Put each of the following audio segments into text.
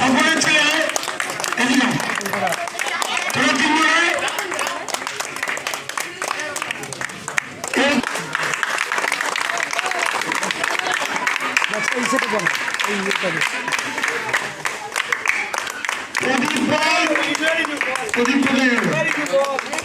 সকলের ছেলে। তোরা। এই প্রদীপ। প্রদীপ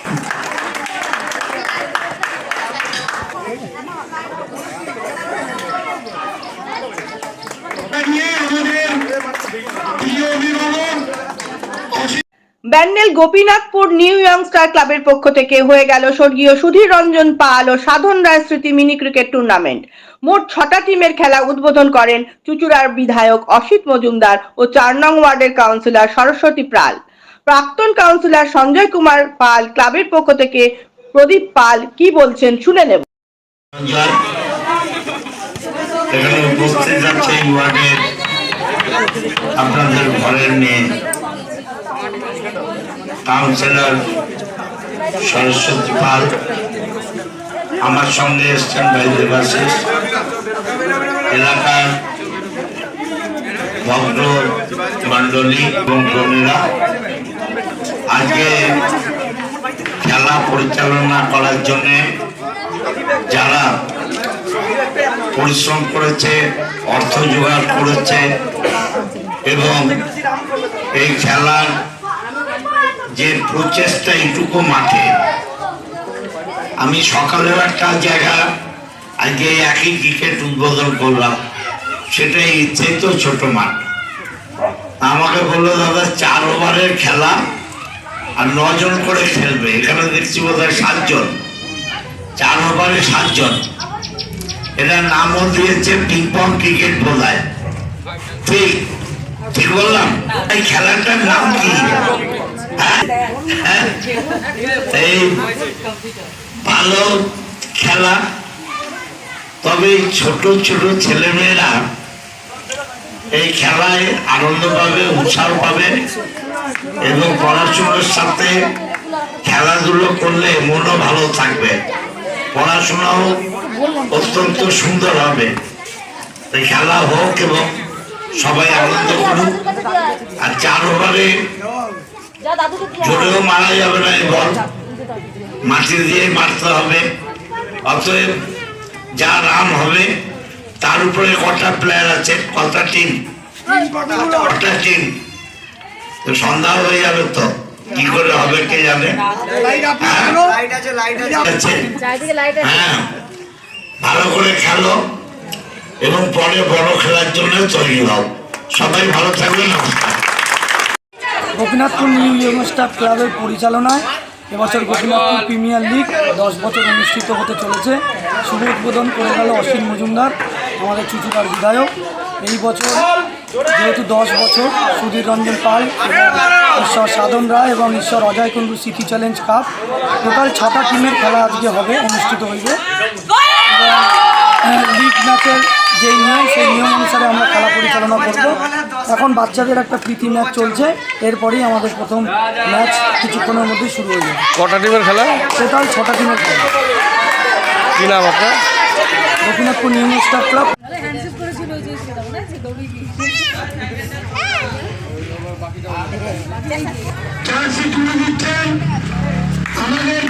ব্যান্ডেল গোপীনাথপুর নিউ ইয়ংস্টার ক্লাবের পক্ষ থেকে হয়ে গেল স্বর্গীয় সুধীর রঞ্জন পাল ও সাধন রায় স্মৃতি মিনি ক্রিকেট টুর্নামেন্ট। মোট ছটা টিমের খেলা উদ্বোধন করেন চুচুড়ার বিধায়ক অসিত মজুমদার ও চার নং ওয়ার্ডের কাউন্সিলর সরস্বতী পাল। প্রাক্তন কাউন্সিলর সঞ্জয় কুমার পাল ক্লাবের পক্ষ থেকে প্রদীপ পাল কি বলছেন শুনে নেব। এখানে উপস্থিত আছে ওয়ার্ডের আপনাদের ঘরের মেয়ে কাউন্সিলর সরস্বতী পাল আমার সঙ্গে এসছেন ভাই এলাকার ভদ্র মণ্ডলী এবং বোনেরা আজকে খেলা পরিচালনা করার জন্যে যারা পরিশ্রম করেছে, অর্থ জোগাড় করেছে এবং এই খেলার যে প্রচেষ্টা এটুকু মাঠে। আমি সকালেও একটা জায়গা, আজকে একই ক্রিকেট উদ্বোধন করলাম, সেটাই ইচ্ছে তো ছোট মাঠ। আমাকে বলল, দাদা, চার ওভারের খেলা আর নজন করে খেলবে, এখানে দেখছি বোধ হয় সাতজন। চার ওভারে সাতজন। এটার নামও দিয়েছে পিং ক্রিকেট বোধহয় ঠিক ঠিক বললাম? এই খেলাটার নাম কি? হ্যাঁ? হ্যাঁ? এই ভালো খেলা। তবে ছোট ছোট ছেলেমেয়েরা এই খেলায় আনন্দ পাবে, উৎসাহ পাবে এবং পড়াশোনার সাথে খেলাধুলো করলে মনও ভালো থাকবে। পড়াশোনাও অত্যন্ত সুন্দর হবে। খেলা হোক এবং সবাই আনন্দ করুক। আর চার ওভারে জোরেও মারা যাবে না এই বল। মাটি দিয়ে মারতে হবে। অতএব যা রান হবে, তার উপরে কটা প্লেয়ার আছে? কটা টিম কটা টিম তো সন্ধ্যা হয়ে যাবে তো। কি করে হবে কে জানে? হ্যাঁ? হ্যাঁ। ভালো করে খেলো এবং পরে বড় খেলার জন্য তৈরি হও। সবাই ভালো থাকবে নমস্কার। গোপীনাথপুর নিউ ইয়ং স্টার ক্লাবের পরিচালনায় এবছর গোপীনাথপুর প্রিমিয়ার লিগ দশ বছর অনুষ্ঠিত হতে চলেছে। শুভ উদ্বোধন করে গেল অসীম মজুমদার। আমাদের চুচুকার বিধায়ক। এই বছর যেহেতু দশ বছর সুধীর রঞ্জন পাল ঈশ্বর সাধন রায় এবং ঈশ্বর Ajay Kundu city challenge cup total ছটা টিমের খেলা আজকে হবে অনুষ্ঠিত হইবে। লিগ ম্যাচের যে নিয়ম সেই নিয়ম অনুসারে আমরা খেলা পরিচালনা করব। এখন বাচ্চাদের একটা প্রীতি ম্যাচ চলছে এরপরেই আমাদের প্রথম ম্যাচ কিছুক্ষণের মধ্যেই শুরু হয়ে যাবে। কটা টিমের খেলা? টোটাল ছটা টিমের খেলা। কি নাম আপনার? Gopinathpur new star club. আমাদের